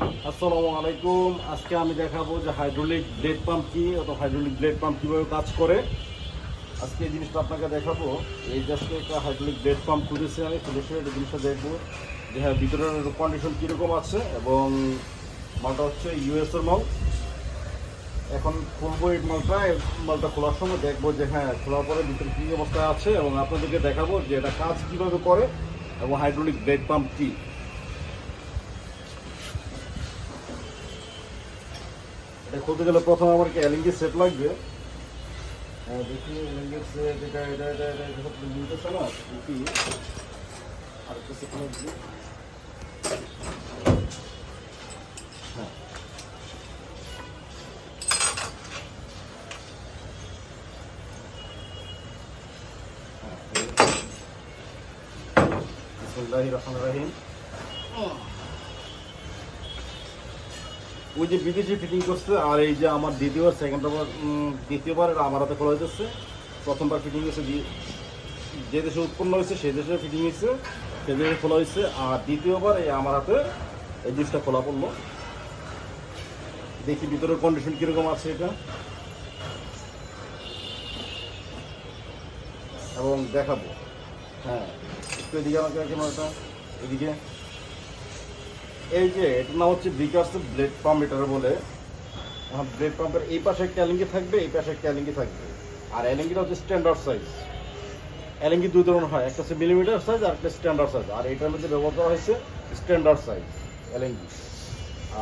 আসসালামু আলাইকুম। আজকে আমি দেখাবো যে হাইড্রোলিক ব্লেড পাম্প কি অথবা হাইড্রোলিক ব্লেড পাম্প কীভাবে কাজ করে। আজকে এই জিনিসটা আপনাকে দেখাবো। এই আজকে একটা হাইড্রোলিক ব্লেড পাম্প খুঁজেছি আমি খুলে এই জিনিসটা দেখব। যে হ্যাঁ ভিতরের কন্ডিশন কীরকম আছে এবং মালটা হচ্ছে ইউএসএর মাল। এখন খুলবো এই মালটা মালটা খোলার সময় দেখব যে হ্যাঁ খোলার পরে ভিতরে কী অবস্থায় আছে এবং আপনাদেরকে দেখাবো যে এটা কাজ কীভাবে করে এবং হাইড্রোলিক ব্লেড পাম্প কী। খুলতে গেলে প্রথম আমার কি এলিঙ্গি সেট লাগবে? হ্যাঁ দেখি এলিঙ্গির সেট এটা এটা এটা এটা এটা সব মিলতেছে না দেখি। আর একটা সেট লাগবে। হ্যাঁ। বিসমুল্লাহির রহমানির রহিম। ওই যে বিদেশি ফিটিং করছে, আর এই যে আমার দ্বিতীয়বার সেকেন্ড বার দ্বিতীয়বার আমার হাতে খোলা হইতেছে প্রথমবার ফিটিং হয়েছে যে দেশে উৎপন্ন হয়েছে সেই দেশে ফিটিং হয়েছে, সে দেশে খোলা হয়েছে। আর দ্বিতীয়বার এই আমার হাতে এই জিনিসটা খোলা পড়ল। দেখি ভিতরের কন্ডিশন কীরকম আছে এটা। এবং দেখাবো। হ্যাঁ একটু এদিকে আমাকে ক্যামেরাটা এদিকে। এই যে এটার নাম হচ্ছে বিকাশ ব্লেড পাম্প এটার বলে। ব্লেড পাম্পের এই পাশে একটা থাকবে, এই পাশে একটা থাকবে। আর অ্যালিঙ্গিটা হচ্ছে স্ট্যান্ডার্ড সাইজ অ্যালিঙ্গি দুই ধরনের হয়, একটা হচ্ছে মিলিমিটার সাইজ আর একটা স্ট্যান্ডার্ড সাইজ আর এটার মধ্যে ব্যবহার করা হয়েছে স্ট্যান্ডার্ড সাইজ অ্যালিঙ্গি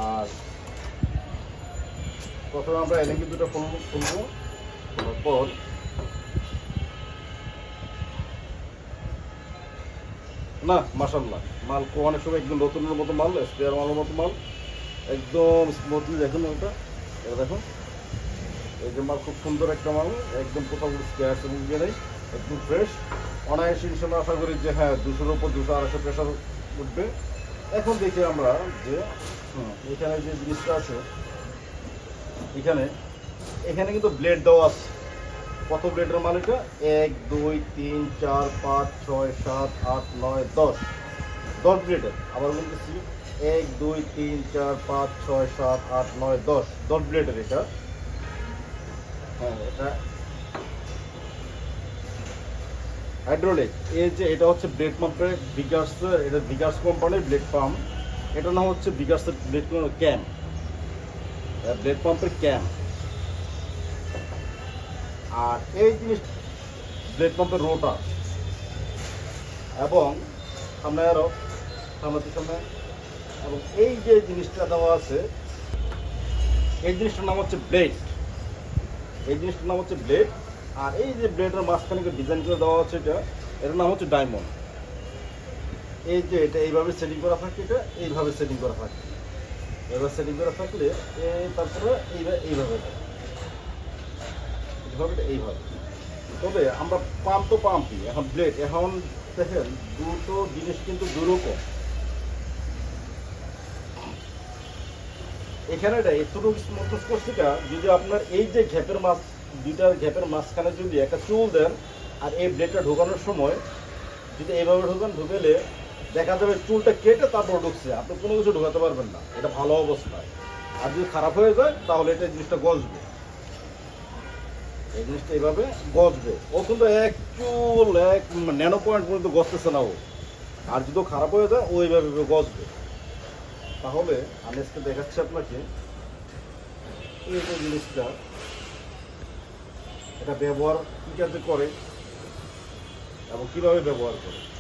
আর প্রথমে আমরা অ্যালিঙ্গি দুটো খুলবো খুলবো, খোলার পর না মাসাল্লাহ মাল অনেক সময় একদম নতুনের মতো মাল স্পেয়ার মালের মতো মাল। একদম স্মুথলি দেখুন ওটা এটা দেখুন। এই যে মাল খুব সুন্দর একটা মাল, একদম কোথাও এবং ইয়ে নেই, একদম ফ্রেশ অনায়াসে ইনশাল্লাহ আশা করি যে হ্যাঁ দুশোর উপর, দুশো আড়াইশো প্রেশার উঠবে। এখন দেখি আমরা যে এখানে যে জিনিসটা আছে, এখানে এখানে কিন্তু ব্লেড দেওয়া আছে। কত ব্লেডের মাল এটা? এক দুই তিন চার পাঁচ ছয় সাত আট নয় দশ। দশ ব্লেডের। আবার বলতেছি। এক দুই তিন চার পাঁচ ছয় সাত আট নয় দশ। দশ ব্লেডের এটা। হ্যাঁ এটা। হাইড্রোলিক। এই যে এটা হচ্ছে ব্লেড পাম্পের বিগার্স এটা বিগার্স কোম্পানির ব্লেড পাম্প। এটার নাম হচ্ছে বিগার্সের ব্লেড ক্যাম। ব্লেড পাম্পের ক্যাম। আর এই জিনিস ব্লেড পাম্পের রোটার এবং সামনে আরও, সামনে সামনে, এবং এই যে জিনিসটা দেওয়া আছে, এই জিনিসটার নাম হচ্ছে ব্লেড। এই জিনিসটার নাম হচ্ছে ব্লেড। আর এই যে ব্লেডের মাঝখানে ডিজাইন করে দেওয়া আছে এটা এটার নাম হচ্ছে ডায়মন্ড। এই যে এটা এইভাবে সেটিং করা থাকে, এটা এইভাবে সেটিং করা থাকে। এবার সেটিং করা থাকলে তারপরে এইভাবে এইভাবে। দেয়। এইভাবে। তবে আমরা পাম্প তো পাম্পই এখন ব্লেড এখন দেখেন দুটো জিনিস কিন্তু দুরকম এখানে এতটুকু স্মুথনেস করছে কা, যদি আপনার এই যে ঘ্যাপের মাছ দুইটার ঘ্যাপের মাঝখানে যদি একটা চুল দেন আর এই ব্লেডটা ঢোকানোর সময় যদি এইভাবে ঢোকান ঢুকেলে দেখা যাবে চুলটা কেটে তারপর ঢুকছে। আপনি কোনো কিছু ঢোকাতে পারবেন না। এটা ভালো অবস্থায় আর যদি খারাপ হয়ে যায় তাহলে এটা জিনিসটা গজবে। এই জিনিসটা এইভাবে গজবে। ও কিন্তু এক চুল, এক ন্যানো পয়েন্ট পর্যন্ত গজতেছে না ও। আর যদি খারাপ হয়ে যায়, ও এইভাবে গজবে। তাহলে আমি আজকে দেখাচ্ছি আপনাকে এই যে জিনিসটা। এটা ব্যবহার কী কাজে করে এবং কীভাবে ব্যবহার করে?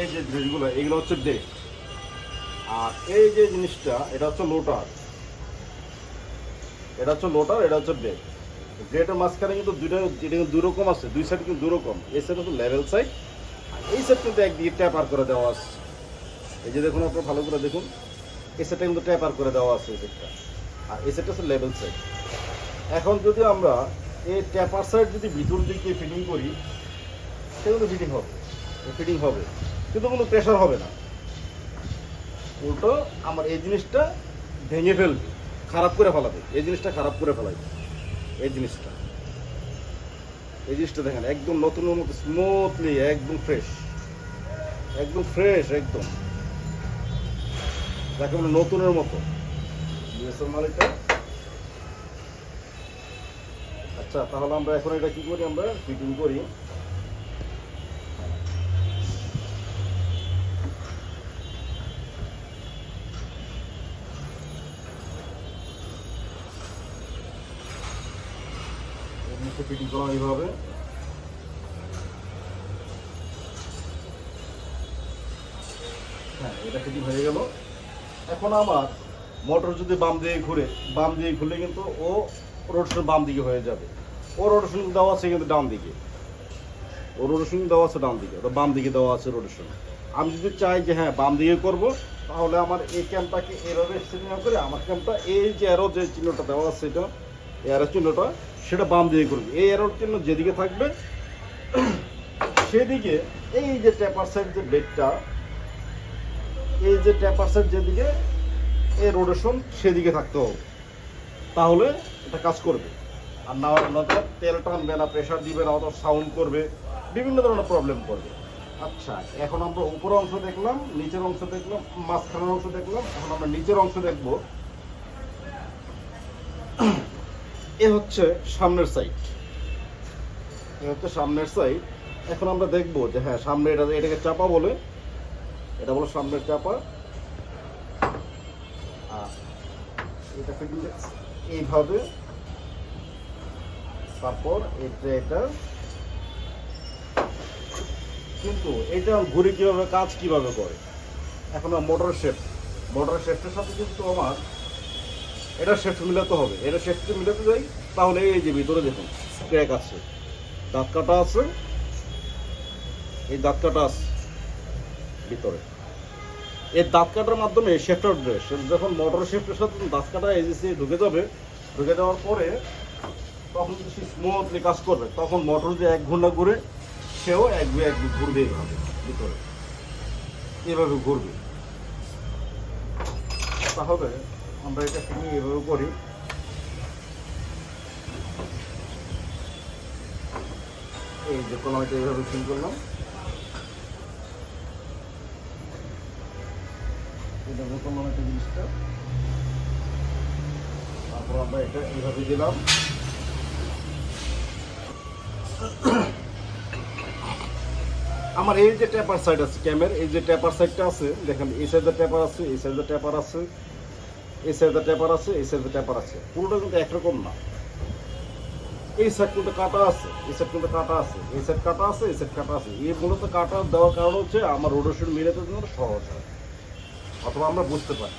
এই যে জিনিসগুলো, এগুলো হচ্ছে ডেক আর এই যে জিনিসটা, এটা হচ্ছে লোটার। এটা হচ্ছে লোটার, এটা হচ্ছে ব্রেড ব্রেডের মাঝখানে কিন্তু দুইটা, এটা কিন্তু দুই রকম আছে, দুই সাইড কিন্তু দু রকম। এই সাইড হচ্ছে লেভেল সাইড আর এই সাইড কিন্তু একদিকে ট্যাপার করে দেওয়া আছে। এই যে দেখুন আপনার, ভালো করে দেখুন। এই সাইডটা কিন্তু ট্যাপার করে দেওয়া আছে এই সাইডটা আর এই সাইডটা হচ্ছে লেভেল সাইড এখন যদি আমরা এই ট্যাপার সাইড যদি ভিতর দিক দিয়ে ফিটিং করি সে কিন্তু ফিটিং হবে ফিটিং হবে। কিন্তু কোনো প্রেশার হবে না। উল্টো আমার এই জিনিসটা ভেঙে ফেলবে। খারাপ করে ফেলাবে। এই জিনিসটা খারাপ করে ফেলাবে এই জিনিসটা। এই জিনিসটা দেখেন, একদম নতুনের মতো স্মুথলি একদম ফ্রেশ একদম ফ্রেশ একদম। যাকে বলে নতুনের মতো। বিএসএল আচ্ছা তাহলে আমরা এখন এটা কি করি আমরা? ফিটিং করি। করা এইভাবে। হ্যাঁ এটা ফিটিং হয়ে গেল। এখন আমার মোটর যদি বাম দিকে ঘুরে, বাম দিকে ঘুরলে কিন্তু ও রোটেশন বাম দিকে হয়ে যাবে। ও রোটেশন দেওয়া আছে কিন্তু ডান দিকে। ও রোটেশন দেওয়া আছে ডান দিকে, ওটা বাম দিকে দেওয়া আছে রোটেশন আমি যদি চাই যে হ্যাঁ বাম দিকে করব, তাহলে আমার এই ক্যাম্পটাকে এভাবে সেটিং করে, আমার ক্যাম্পটা এই যে অ্যারো যে চিহ্নটা দেওয়া আছে এটা অ্যারো চিহ্নটা সেটা বাম দিকে করবে। এই অ্যারোর চিহ্ন যেদিকে থাকবে, সেদিকে এই যে ট্যাপার সাইড যে বেডটা এই যে ট্যাপার সাইড যেদিকে, এই রোটেশন সেদিকে থাকতে হবে। তাহলে এটা কাজ করবে। আর না তেল টানবে না প্রেশার দিবে না অথবা সাউন্ড করবে, বিভিন্ন ধরনের প্রবলেম করবে। আচ্ছা এখন আমরা উপর অংশ দেখলাম, নিচের অংশ দেখলাম, মাঝখানের অংশ দেখলাম, এখন আমরা নিচের অংশ দেখব। এ হচ্ছে সামনের সাইড এ হচ্ছে সামনের সাইড এখন আমরা দেখব যে হ্যাঁ সামনে এটা এটাকে চাপা বলে, এটা বলো সামনের চাপা। আর এটা ফিটিং এইভাবে তারপর এটা এটা। কিন্তু এটা ঘুরে কীভাবে কাজ কীভাবে করে? এখন মোটর শেফ মোটর শেফটের সাথে কিন্তু আমার এটা শেফট মিলাতে হবে। এটা শেফটে মিলাতে যাই, তাহলে এই যে ভিতরে দেখুন ক্র্যাক আছে। দাঁত কাটা আছে। এই দাঁত কাটা আছে ভিতরে। এই দাঁত কাটার মাধ্যমে শেফটার ড্রেস যখন মোটর শেফটের সাথে দাঁত কাটা এজেন্সি ঢুকে যাবে, ঢুকে যাওয়ার পরে তখন সে স্মুথলি কাজ করবে। তখন মোটর যে এক ঘণ্টা ঘুরে, সেও এক দুই এক দুই ঘুরবে এইভাবে ভিতরে। এভাবে ঘুরবে। তাহলে আমরা এটা কিনে, এভাবে করি। এই যে কোনো এটা এইভাবে ফিল করলাম। এটা বোতল একটা জিনিসটা। তারপর আমরা এটা এইভাবে দিলাম। আমার এই যে ট্যাপার সাইড আছে ক্যামের এই যে ট্যাপার সাইডটা আছে, দেখেন, এই সাইডে ট্যাপার আছে, এই সাইডে ট্যাপার আছে। এই সাইডে ট্যাপার আছে, এই সাইডে ট্যাপার আছে। পুরোটা কিন্তু একরকম না। এই সাইড কাটা আছে, এই সাইড কাটা আছে, এই সাইড কাটা আছে, এই সাইড কাটা আছে। এই মূলত কাটা দেওয়ার কারণ হচ্ছে আমার রোডেশন মিলাতে জন্য সহজ হয়। অথবা আমরা বুঝতে পারি।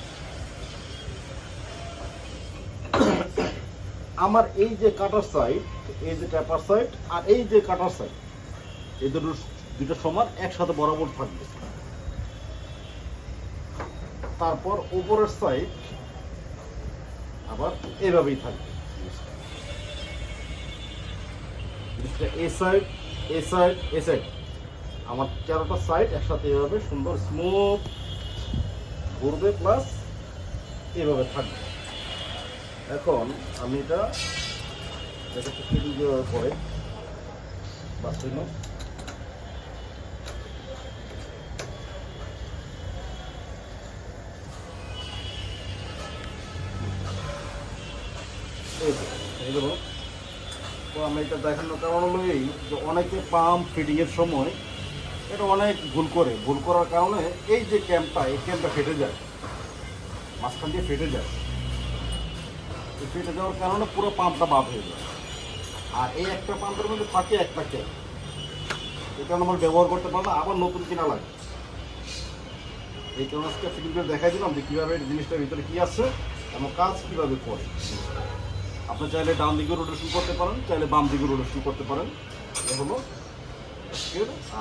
আমার এই যে কাটার সাইড এই যে ট্যাপার সাইড আর এই যে কাটার সাইড এই দুটো দুটো সমান একসাথে বরাবর থাকবে। তারপর উপরের সাইড আবার এভাবেই থাকবে। সাইড আমার চারোটা সাইড একসাথে এভাবে সুন্দর স্মুথ ঘুরবে প্লাস এভাবে থাকবে। এখন আমি এটা এটাকে ফিটিং দেওয়ার পরে তো আমি এটা দেখানোর কারণ হলো এই যে অনেকে পাম্প ফিটিংয়ের সময় এটা অনেক ভুল করে। ভুল করার কারণে এই যে ক্যাম্পটা, এই ক্যাম্পটা ফেটে যায়। মাঝখান দিয়ে ফেটে যায়। এই ফেটে যাওয়ার কারণে পুরো পাম্পটা বাদ হয়ে যায়। আর এই একটা পাম্পের মধ্যে থাকে একটা ক্যাম্প। কারণে আমরা ব্যবহার করতে পারব না, আবার নতুন কিনা লাগে। এই কারণে আজকে ফিটিং করে দেখাই দিলাম যে কীভাবে জিনিসটার ভিতরে কী আছে এবং কাজ কীভাবে করে। আপনি চাইলে ডান দিকে রোটেশন করতে পারেন, চাইলে বাম দিকে রোটেশন করতে পারেন। এ হলো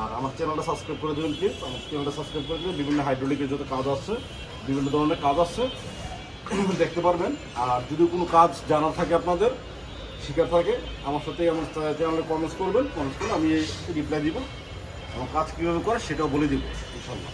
আর আমার চ্যানেলটা সাবস্ক্রাইব করে দেবেন প্লিজ আমার চ্যানেলটা সাবস্ক্রাইব করে দেবেন। বিভিন্ন হাইড্রোলিকের যত কাজ আছে, বিভিন্ন ধরনের কাজ আছে, দেখতে পারবেন। আর যদি কোনো কাজ জানার থাকে আপনাদের, শিকার থাকে, আমার সাথে আমার চ্যানেলে কমেন্টস করবেন। কমেন্টস করে আমি রিপ্লাই দিব। আমার কাজ কীভাবে করে সেটাও বলে দিব ইনশাল্লাহ